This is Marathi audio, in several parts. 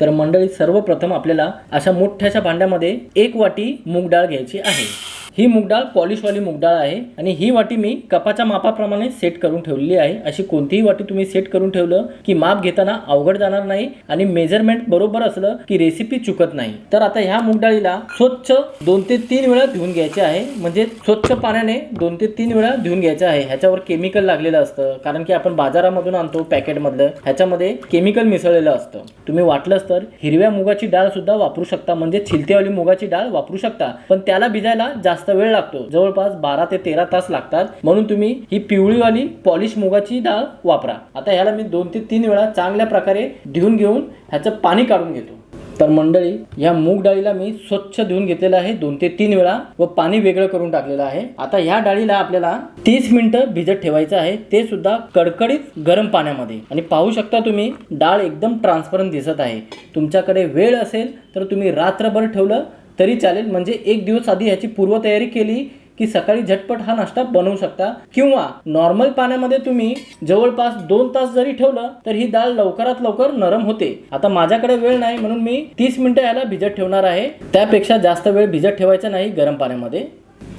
तर मंडळी सर्वप्रथम आपल्याला अशा मोठ्याशा भांड्यामध्ये एक वाटी मूग डाळ घ्यायची आहे. ही मूगडाळ पॉलिशवाली मूगडाळ आहे आणि ही वाटी मी कपाच्या मापाप्रमाणे सेट करून ठेवलेली आहे. अशी कोणतीही वाटी तुम्ही सेट करून ठेवलं की माप घेताना अवघड जाणार नाही आणि मेजरमेंट बरोबर असलं की रेसिपी चुकत नाही. तर आता ह्या मूगडाळीला स्वच्छ दोन ते तीन वेळा धुवून घ्यायचे आहे. म्हणजे स्वच्छ पाण्याने दोन ते तीन वेळा धुवून घ्यायचे आहे. ह्याच्यावर केमिकल लागलेलं असतं. कारण की आपण बाजारामधून आणतो पॅकेटमधलं ह्याच्यामध्ये केमिकल मिसळलेलं असतं. तुम्ही वाटलंच तर हिरव्या मुगाची डाळ सुद्धा वापरू शकता. म्हणजे छिलतेवाली मुगाची डाळ वापरू शकता. पण त्याला भिजायला जास्त वेळ लागतो. जवळपास बारा ते तेरा तास लागतात. म्हणून तुम्ही ही पिवळीवाली पॉलिश मुगाची डाळ वापरा. आता ह्याला मी दोन ते तीन वेळा चांगल्या प्रकारे धुवून घेऊन ह्याचं पाणी काढून घेतो. तर मंडळी ह्या मूग डाळीला मी स्वच्छ धुवून घेतलेलं आहे. दोन ते तीन वेळा व पाणी वेगळं करून टाकलेलं आहे. आता ह्या डाळीला आपल्याला तीस मिनिटं भिजत ठेवायचं आहे. ते सुद्धा कडकडीत गरम पाण्यामध्ये. आणि पाहू शकता तुम्ही डाळ एकदम ट्रान्सपरंट दिसत आहे. तुमच्याकडे वेळ असेल तर तुम्ही रात्रभर ठेवलं तरी चालेल. म्हणजे एक दिवस आधी ह्याची पूर्वतयारी केली की सकाळी झटपट हा नाश्ता बनवू शकता. किंवा नॉर्मल पाण्यामध्ये तुम्ही जवळपास दोन तास जरी ठेवलं तर ही डाळ लवकरात लवकर नरम होते. आता माझ्याकडे वेळ नाही म्हणून मी तीस मिनिटं याला भिजत ठेवणार आहे. त्यापेक्षा जास्त वेळ भिजत ठेवायचा नाही गरम पाण्यामध्ये.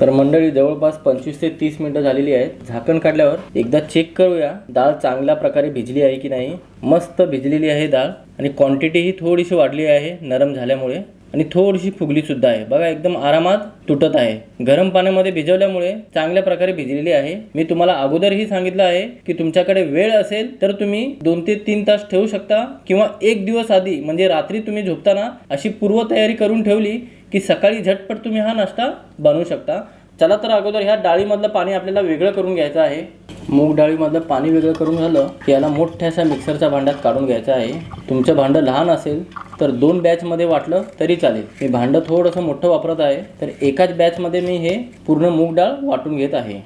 तर मंडळी जवळपास पंचवीस ते तीस मिनिटं झालेली आहेत. झाकण काढल्यावर एकदा चेक करूया डाळ चांगल्या प्रकारे भिजली आहे की नाही. मस्त भिजलेली आहे डाळ आणि क्वांटिटी ही थोडीशी वाढली आहे नरम झाल्यामुळे. आणि थोडीशी फुगली सुद्धा आहे. बघा एकदम आरामात तुटत आहे. गरम पाण्यामध्ये भिजवल्यामुळे चांगल्या प्रकारे भिजलेली आहे. मी तुम्हाला अगोदरही सांगितलं आहे की तुमच्याकडे वेळ असेल तर तुम्ही दोन ते तीन तास ठेवू शकता किंवा एक दिवस आधी म्हणजे रात्री तुम्ही झोपताना अशी पूर्वतयारी करून ठेवली की सकाळी झटपट तुम्ही हा नाश्ता बनवू शकता. चला तर अगोदर ह्या डाळीमधलं पाणी आपल्याला वेगळं करून घ्यायचं आहे. मूग डाळीमधलं पाणी वेगळं करून झालं की याला मोठ्याशा मिक्सरच्या भांड्यात काढून घ्यायचं आहे. तुमचं भांडं लहान असेल तर दोन बॅचमध्ये वाटलं तरी चालेल. मी भांडं थोडंसं मोठं वापरत आहे तर एकाच बॅचमध्ये मी हे पूर्ण मूग डाळ वाटून घेत आहे.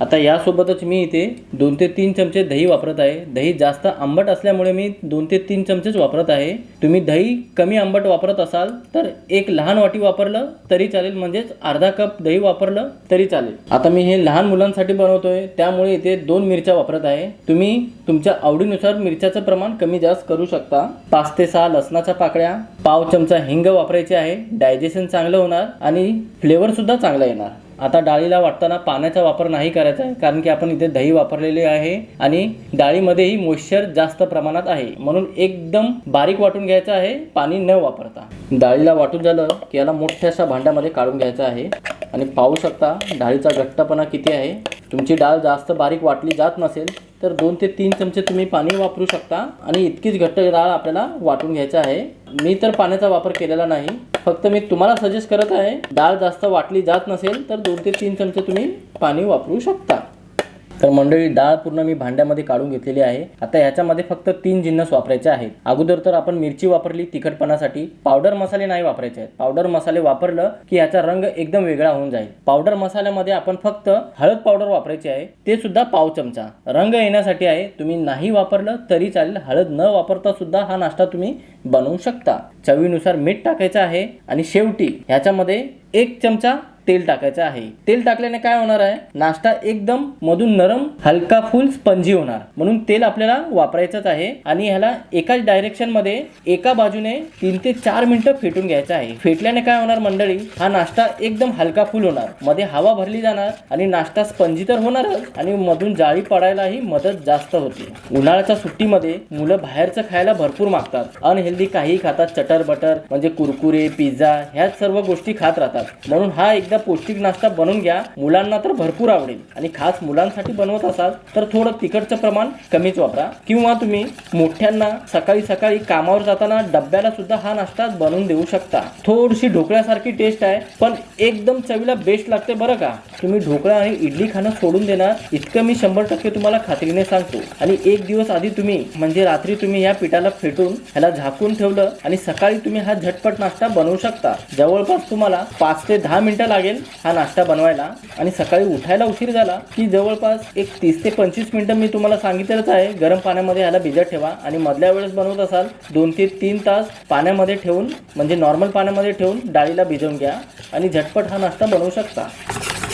आता यासोबतच मी इथे दोन ते तीन चमचे दही वापरत आहे. दही जास्त आंबट असल्यामुळे मी दोन ते तीन चमचेच वापरत आहे. तुम्ही दही कमी आंबट वापरत असाल तर एक लहान वाटी वापरलं तरी चालेल. म्हणजेच अर्धा कप दही वापरलं तरी चालेल. आता मी हे लहान मुलांसाठी बनवतोय. त्यामुळे इथे दोन मिरच्या वापरत आहे. तुम्ही तुमच्या आवडीनुसार मिरच्याचं प्रमाण कमी जास्त करू शकता. पाच ते सहा लसणाच्या पाकळ्या पाव चमचा हिंग वापरायचे आहे. डायजेशन चांगलं होणार आणि फ्लेवर सुद्धा चांगला येणार. आता डाळीला वाटताना पाण्याचा वापर नाही करायचा आहे कारण की आपण इथे दही वापरलेले आहे आणि डाळीमध्येही मॉइश्चर जास्त प्रमाणात आहे. म्हणून एकदम बारीक वाटून घ्यायचं आहे पाणी न वापरता. डाळीला वाटून झालं की याला मोठ्याशा भांड्यामध्ये काढून घ्यायचं आहे. आणि पाहू शकता डाळीचा घट्टपणा किती आहे. तुमची डाळ जास्त बारीक वाटली जात नसेल तर दोन ते तीन चमचे तुम्ही पाणी वापरू शकता आणि इतकीच घट्ट डाळ आपल्याला वाटून घ्यायचं आहे. मी तर पाण्याचा वापर केलेला नाही फक्त मी तुम्हाला सजेस्ट करत आहे डाळ जास्त वाटली जात नसेल तर दोन ते तीन चमचे तुम्ही पाणी वापरू शकता. तर मंडळी डाळ पूर्ण मी भांड्यामध्ये काढून घेतलेली आहे. आता ह्याच्यामध्ये फक्त तीन जिन्नस वापरायचे आहेत. अगोदर तर आपण मिरची वापरली तिखटपणासाठी. पावडर मसाले नाही वापरायचे आहेत. पावडर मसाले वापरलं की याचा रंग एकदम वेगळा होऊन जाईल. पावडर मसाल्यामध्ये आपण फक्त हळद पावडर वापरायची आहे. ते सुद्धा पाव चमचा. रंग येण्यासाठी आहे. तुम्ही नाही वापरलं तरी चालेल. हळद न वापरता सुद्धा हा नाश्ता तुम्ही बनवू शकता. चवीनुसार मीठ टाकायचं आहे आणि शेवटी ह्याच्यामध्ये एक चमचा तेल टाकायचं आहे. तेल टाकल्याने काय होणार आहे? नाश्ता एकदम मधून नरम हलका फुल स्पंजी होणार. म्हणून तेल आपल्याला वापरायचंच आहे आणि ह्याला एकाच डायरेक्शनमध्ये एका बाजूने तीन ते चार मिनिटं फेटून घ्यायचं आहे. फेटल्याने काय होणार मंडळी? हा नाश्ता एकदम हलका फुल होणार. मध्ये हवा भरली जाणार आणि नाश्ता स्पंजी तर होणारच आणि मधून जाळी पडायलाही मदत जास्त होते. उन्हाळ्याच्या सुट्टीमध्ये मुलं बाहेरचं खायला भरपूर मागतात. अनहेल्दी काही खातात चटर बटर म्हणजे कुरकुरे पिझ्झा ह्याच सर्व गोष्टी खात राहतात. म्हणून हा एकदा पौष्टिक नाश्ता बनवून घ्या. मुलांना तर भरपूर आवडेल. आणि खास मुलांसाठी बनवत असाल तर थोडं तिखटचं प्रमाण कमीच वापरा. किंवा तुम्ही मोठ्यांना सकाळी सकाळी कामावर जाताना डब्याला सुद्धा हा नाश्ता बनवून देऊ शकता. थोडीशी ढोकळ्यासारखी टेस्ट आहे पण एकदम चवीला बेस्ट लागते बरं का. तुम्ही ढोकळा आणि इडली खाणं सोडून देणार इतकं मी शंभर टक्के तुम्हाला खात्रीने सांगतो. आणि एक दिवस आधी तुम्ही म्हणजे रात्री तुम्ही या पिठाला फेटून ह्याला झाकून ठेवलं आणि सकाळी तुम्ही हा झटपट नाश्ता बनवू शकता. जवळपास तुम्हाला पाच ते दहा मिनिटं लागेल हा नाश्ता बनवायला. आणि सकाळी उठायला उशीर झाला की जवळपास एक तीस ते पंचवीस मिनिटं मी तुम्हाला सांगितलंच आहे. गरम पाण्यामध्ये ह्याला भिजत ठेवा आणि मधल्या वेळेस बनवत असाल दोन ते तीन तास पाण्यामध्ये ठेवून म्हणजे नॉर्मल पाण्यामध्ये ठेवून डाळीला भिजवून घ्या आणि झटपट हा नाश्ता बनवू शकता.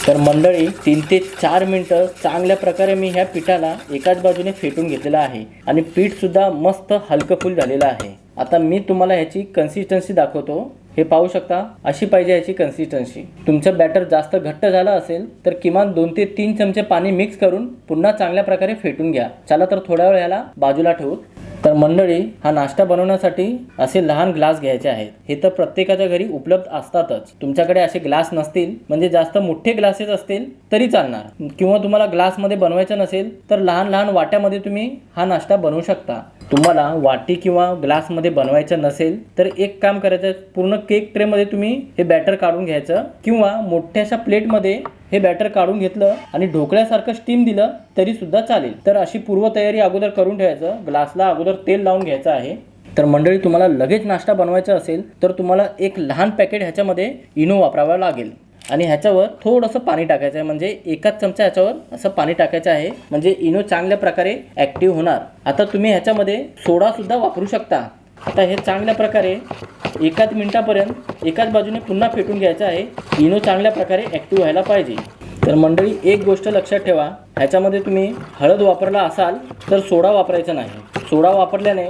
तर मंडळी तीन ते चार मिनटं चांगल्या प्रकारे मी ह्या पिठाला एकाच बाजूने फेटून घेतलेलं आहे. आणि पीठ सुद्धा मस्त हलकं फुल झालेलं आहे. आता मी तुम्हाला ह्याची कन्सिस्टन्सी दाखवतो. हे पाहू शकता? अशी पाहिजे याची कन्सिस्टन्सी तुमचं बॅटर जास्त घट्ट झालं असेल तर किमान दोन ते तीन चमचे पाणी मिक्स करून पुन्हा चांगल्या प्रकारे फेटून घ्या. चला तर थोड्या वेळ ह्याला बाजूला ठेवू. तर मंडळी हा नाश्ता बनवण्यासाठी असे लहान ग्लास घ्यायचे आहेत. हे तर प्रत्येकाच्या घरी उपलब्ध असतातच. तुमच्याकडे असे ग्लास नसतील म्हणजे जास्त मोठे ग्लासेस असतील तरी चालणार. किंवा तुम्हाला ग्लासमध्ये बनवायचं नसेल तर लहान लहान वाट्यामध्ये तुम्ही हा नाश्ता बनवू शकता. तुम्हाला वाटी किंवा ग्लासमध्ये बनवायचं नसेल तर एक काम करायचं पूर्ण केक ट्रेमध्ये तुम्ही हे बॅटर काढून घ्यायचं किंवा मोठ्याशा प्लेटमध्ये हे बॅटर काढून घेतलं आणि ढोकळ्यासारखं स्टीम दिलं तरी सुद्धा चालेल. तर अशी पूर्वतयारी अगोदर करून ठेवायचं. ग्लासला अगोदर तेल लावून घ्यायचं आहे. तर मंडळी तुम्हाला लगेच नाश्ता बनवायचा असेल तर तुम्हाला एक लहान पॅकेट ह्याच्यामध्ये इनो वापरावा लागेल. आणि ह्याच्यावर थोडंसं पाणी टाकायचं आहे. म्हणजे एकाच चमचा ह्याच्यावर असं पाणी टाकायचं आहे. म्हणजे इनो चांगल्या प्रकारे ॲक्टिव्ह होणार. आता तुम्ही ह्याच्यामध्ये सोडासुद्धा वापरू शकता. आता हे चांगल्या प्रकारे एकाच मिनिटापर्यंत एकाच बाजूने पुन्हा फेटून घ्यायचं आहे. इनो चांगल्या प्रकारे ॲक्टिव्ह व्हायला पाहिजे. तर मंडळी एक गोष्ट लक्षात ठेवा. ह्याच्यामध्ये तुम्ही हळद वापरला असाल तर सोडा वापरायचा नाही. सोडा वापरल्याने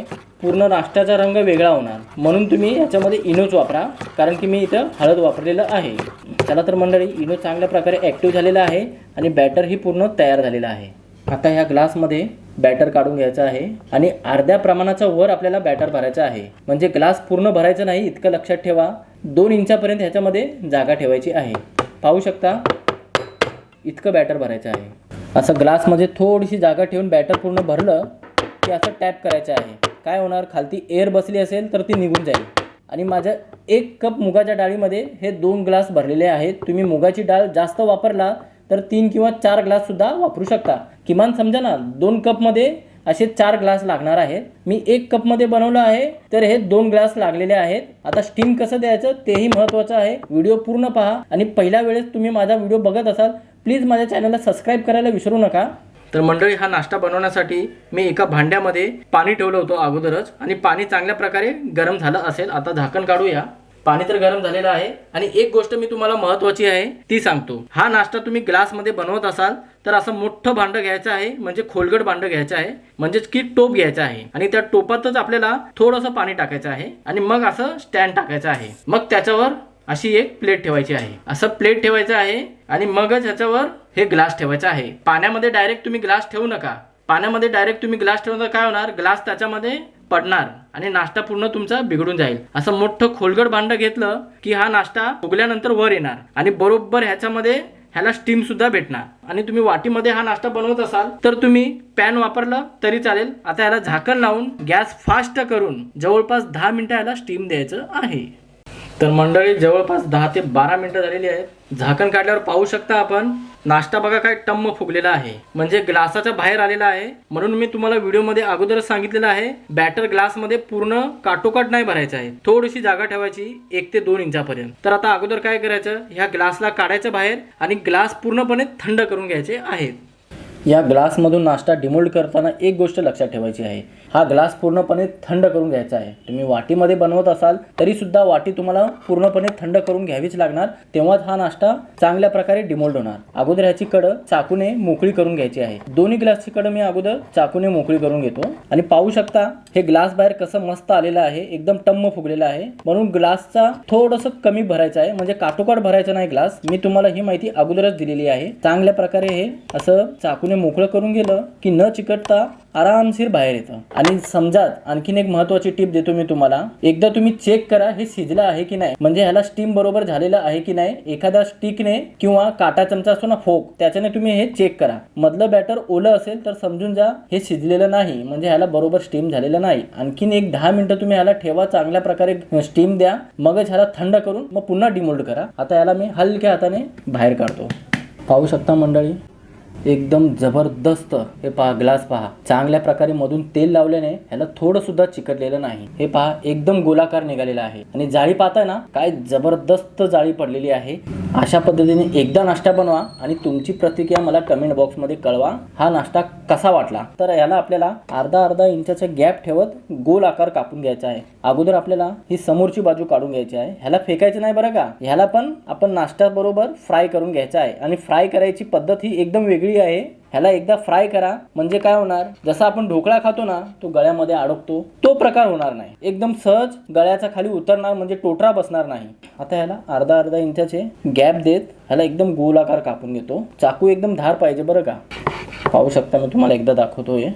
पूर्ण नाश्त्याचा रंग वेगळा होणार. म्हणून तुम्ही याच्यामध्ये इनोच वापरा कारण की मी इथं हळद वापरलेलं आहे. चला तर मंडळी इनो चांगल्या प्रकारे ॲक्टिव्ह झालेला आहे आणि बॅटरही पूर्ण तयार झालेलं आहे. आता ह्या ग्लासमध्ये बॅटर काढून घ्यायचं आहे आणि अर्ध्या प्रमाणाचा वर आपल्याला बॅटर भरायचं आहे. म्हणजे ग्लास पूर्ण भरायचं नाही इतकं लक्षात ठेवा. दोन इंचापर्यंत ह्याच्यामध्ये जागा ठेवायची आहे. पाहू शकता? इतकं बॅटर भरायचं आहे. असं ग्लासमध्ये थोडीशी जागा ठेवून बॅटर पूर्ण भरलं की असं टॅप करायचं आहे. काय होणार? खालती एअर बसली असेल तर ती निघून जाईल. आणि माझ्या एक कप मुगाच्या डाळीमध्ये हे दोन ग्लास भरलेले आहेत. तुम्ही मुगाची डाळ जास्त वापरला तर तीन किंवा चार ग्लाससुद्धा वापरू शकता. किमान समजा ना दोन कपमध्ये असे चार ग्लास लागणार आहेत. मी एक कपमध्ये बनवलं आहे तर हे दोन ग्लास लागलेले आहेत. आता स्टीम कसं द्यायचं तेही महत्त्वाचं आहे. व्हिडिओ पूर्ण पहा. आणि पहिल्या वेळेस तुम्ही माझा व्हिडिओ बघत असाल प्लीज माझ्या चॅनलला सबस्क्राईब करायला विसरू नका. तर मंडळी हा नाश्ता बनवण्यासाठी मी एका भांड्यामध्ये पाणी ठेवलं होतं अगोदरच आणि पाणी चांगल्या प्रकारे गरम झालं असेल. आता झाकण काढूया. पाणी तर गरम झालेलं आहे. आणि एक गोष्ट मी तुम्हाला महत्वाची आहे ती सांगतो. हा नाश्ता तुम्ही ग्लासमध्ये बनवत असाल तर असं मोठं भांडं घ्यायचं आहे म्हणजे खोलगट भांडं घ्यायचं आहे म्हणजेच की टोप घ्यायचा आहे. आणि त्या टोपातच आपल्याला थोडंसं पाणी टाकायचं आहे आणि मग असं स्टँड टाकायचं आहे. मग त्याच्यावर अशी एक प्लेट ठेवायची आहे. असं प्लेट ठेवायचं आहे आणि मगच ह्याच्यावर हे ग्लास ठेवायचं आहे. पाण्यामध्ये डायरेक्ट तुम्ही ग्लास ठेवू नका. पाण्यामध्ये डायरेक्ट तुम्ही ग्लास ठेवून तर काय होणार? ग्लास त्याच्यामध्ये पडणार आणि नाश्ता पूर्ण तुमचा बिघडून जाईल. असं मोठं खोलगड भांडं घेतलं की हा नाश्ता उगल्यानंतर वर येणार आणि बरोबर ह्याच्यामध्ये ह्याला स्टीम सुद्धा भेटणार. आणि तुम्ही वाटीमध्ये हा नाश्ता बनवत असाल तर तुम्ही पॅन वापरलं तरी चालेल. आता ह्याला झाकण लावून गॅस फास्ट करून जवळपास दहा मिनिटं ह्याला स्टीम द्यायचं आहे. तर मंडळी जवळपास दहा ते बारा मिनिटं झालेली आहेत. झाकण काढल्यावर पाहू शकता आपण नाश्ता बघा काय टम्म फुगलेला आहे. म्हणजे ग्लासाच्या बाहेर आलेला आहे. म्हणून मी तुम्हाला व्हिडिओमध्ये अगोदरच सांगितलेलं आहे बॅटर ग्लासमध्ये पूर्ण काटोकाट नाही भरायचं आहे. थोडीशी जागा ठेवायची एक ते दोन इंचापर्यंत. तर आता अगोदर काय करायचं ह्या ग्लासला काढायचं बाहेर आणि ग्लास पूर्णपणे थंड करून घ्यायचे आहेत. या ग्लासमधून नाश्ता डिमोल्ड करताना एक गोष्ट लक्षात ठेवायची आहे. हा ग्लास पूर्णपणे थंड करून घ्यायचा आहे. तुम्ही वाटीमध्ये बनवत असाल तरी सुद्धा वाटी तुम्हाला पूर्णपणे थंड करून घ्यावीच लागणार. तेव्हाच हा नाश्ता चांगल्या प्रकारे डिमोल्ड होणार. अगोदर ह्याची कडं चाकूने मोकळी करून घ्यायची आहे. दोन्ही ग्लासची कडं मी अगोदर चाकूने मोकळी करून घेतो. आणि पाहू शकता हे ग्लास बाहेर कसं मस्त आलेलं आहे एकदम टम्म फुगलेलं आहे. म्हणून ग्लासचा थोडंसं कमी भरायचं आहे. म्हणजे काटोकाट भरायचा नाही ग्लास. मी तुम्हाला ही माहिती अगोदरच दिलेली आहे. चांगल्या प्रकारे हे असं चाकूने मोकळं करून गेलं की न चिकटता आरामशीर बाहेर येतं. आणि समजा आणखीन एक महत्वाची टिप देतो मी तुम्हाला. एकदा तुम्ही चेक करा हे शिजलं आहे की नाही. म्हणजे ह्याला स्टीम बरोबर झालेलं आहे की नाही. एखादा स्टिकने किंवा काटा चमचा असतो ना फोक त्याच्याने तुम्ही हे चेक करा. मधलं बॅटर ओलं असेल तर समजून जा हे शिजलेलं नाही. म्हणजे ह्याला बरोबर स्टीम झालेलं नाही. आणखीन एक दहा मिनिटं तुम्ही ह्याला ठेवा चांगल्या प्रकारे स्टीम द्या. मगच ह्याला थंड करून मग पुन्हा डिमोल्ड करा. आता याला मी हलक्या हाताने बाहेर काढतो. पाहू शकता मंडळी? एकदम जबरदस्त हे पहा ग्लास पहा. चांगल्या प्रकारे मधून तेल लावल्याने ह्याला थोडं सुद्धा चिकटलेलं नाही. हे पहा एकदम गोलाकार निघालेला आहे. आणि जाळी पाहताय ना काय जबरदस्त जाळी पडलेली आहे. अशा पद्धतीने एकदा नाश्ता बनवा आणि तुमची प्रतिक्रिया मला कमेंट बॉक्समध्ये कळवा. हा नाश्ता कसा वाटला? तर याला आपल्याला अर्धा अर्धा इंचाचा गॅप ठेवत गोल आकार कापून घ्यायचा आहे. अगोदर आपल्याला ही समोरची बाजू काढून घ्यायची आहे. ह्याला फेकायचं नाही बरं का? ह्याला पण आपण नाश्त्या बरोबर फ्राय करून घ्यायचा आहे. आणि फ्राय करायची पद्धत ही एकदम वेगळी आहे. ह्याला एकदा फ्राय करा. म्हणजे काय होणार? जसा आपण ढोकळा खातो ना तो गळ्यामध्ये अडकतो. तो प्रकार होणार नाही. एकदम सहज गळ्याचा खाली उतरणार म्हणजे टोटरा बसणार नाही. आता ह्याला अर्धा अर्धा इंचाचे गॅप देत ह्याला एकदम गोलाकार कापून घेतो. चाकू एकदम धार पाहिजे बरं का? पाहू शकता मी तुम्हाला एकदा दाखवतोय.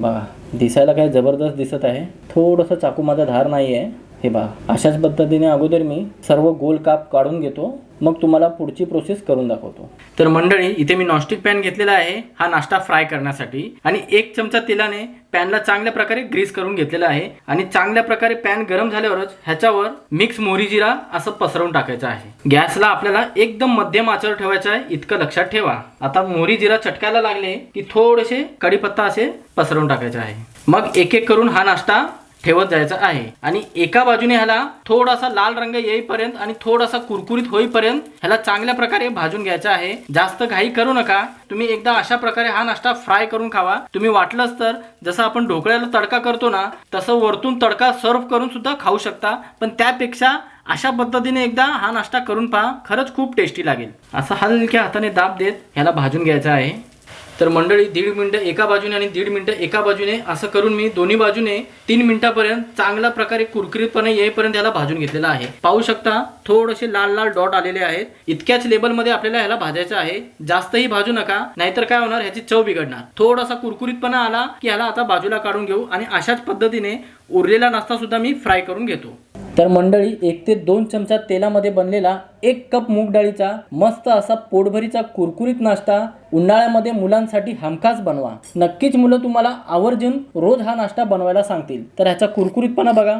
बघा दिसायला काय जबरदस्त दिसत आहे. थोडंसं चाकू माझा धार नाही आहे हे बघा अशाच पद्धतीने अगोदर मी सर्व गोल काप काढून घेतो मग तुम्हाला पुढची प्रोसेस करून दाखवतो. तर मंडळी इथे मी नॉनस्टिक पॅन घेतलेला आहे हा नाश्ता फ्राय करण्यासाठी. आणि एक चमचा तेलाने पॅनला चांगल्या प्रकारे ग्रीस करून घेतलेला आहे. आणि चांगल्या प्रकारे पॅन गरम झाल्यावरच ह्याच्यावर मिक्स मोहरी जिरा असं पसरवून टाकायचं आहे. गॅसला आपल्याला एकदम मध्यम आचर ठेवायचा आहे इतकं लक्षात ठेवा. आता मोहरी जिरा चटकायला लागले की थोडेसे कढीपत्ता असे पसरवून टाकायचे आहे. मग एक एक करून हा नाश्ता ठेवत जायचं आहे. आणि एका बाजूने ह्याला थोडासा लाल रंग येईपर्यंत आणि थोडासा कुरकुरीत होईपर्यंत ह्याला चांगल्या प्रकारे भाजून घ्यायचा आहे. जास्त घाई करू नका. तुम्ही एकदा अशा प्रकारे हा नाश्ता फ्राय करून खावा. तुम्ही वाटलंच तर जसं आपण ढोकळ्याला तडका करतो ना तसं वरतून तडका सर्व करून सुद्धा खाऊ शकता. पण त्यापेक्षा अशा पद्धतीने एकदा हा नाश्ता करून पहा. खरंच खूप टेस्टी लागेल. असं हलक्या हाताने दाब देत ह्याला भाजून घ्यायचा आहे. तर मंडळी दीड मिनटं एका बाजूने आणि दीड मिनटं एका बाजूने असं करून मी दोन्ही बाजूने तीन मिनिटापर्यंत चांगल्या प्रकारे कुरकुरीतपणे येईपर्यंत याला भाजून घेतलेला आहे. पाहू शकता थोडेसे लाल लाल डॉट आलेले आहेत. इतक्याच लेबलमध्ये आपल्याला ह्याला भाजायचं आहे. जास्तही भाजू नका नाहीतर काय होणार ह्याची चव बिघडणार. थोडासा कुरकुरीतपणा आला की ह्याला आता बाजूला काढून घेऊ आणि अशाच पद्धतीने उरलेला नाश्ता सुद्धा मी फ्राय करून घेतो. तर मंडळी एक ते दोन चमचा तेलामध्ये बनलेला एक कप मूग डाळीचा मस्त असा पोटभरीचा कुरकुरीत नाश्ता उन्हाळ्यामध्ये मुलांसाठी हमखास बनवा. नक्कीच मुलं तुम्हाला आवर्जून रोज हा नाश्ता बनवायला सांगतील. तर ह्याचा कुरकुरीतपणा बघा.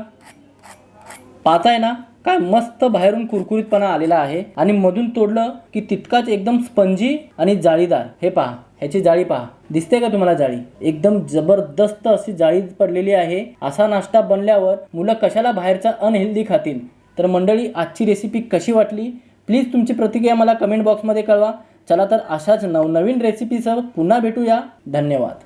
पाहताय ना? काय मस्त बाहेरून कुरकुरीतपणा आलेला आहे. आणि मधून तोडलं की तितकाच एकदम स्पंजी आणि जाळीदार. हे पहा. ह्याची जाळी पहा. दिसते का तुम्हाला जाळी? एकदम जबरदस्त अशी जाळी पडलेली आहे. असा नाश्ता बनल्यावर मुलं कशाला बाहेरचा अनहेल्दी खातील? तर मंडळी आजची रेसिपी कशी वाटली? प्लीज तुमची प्रतिक्रिया मला कमेंट बॉक्समध्ये कळवा. चला तर अशाच नवनवीन रेसिपीसह पुन्हा भेटूया. धन्यवाद.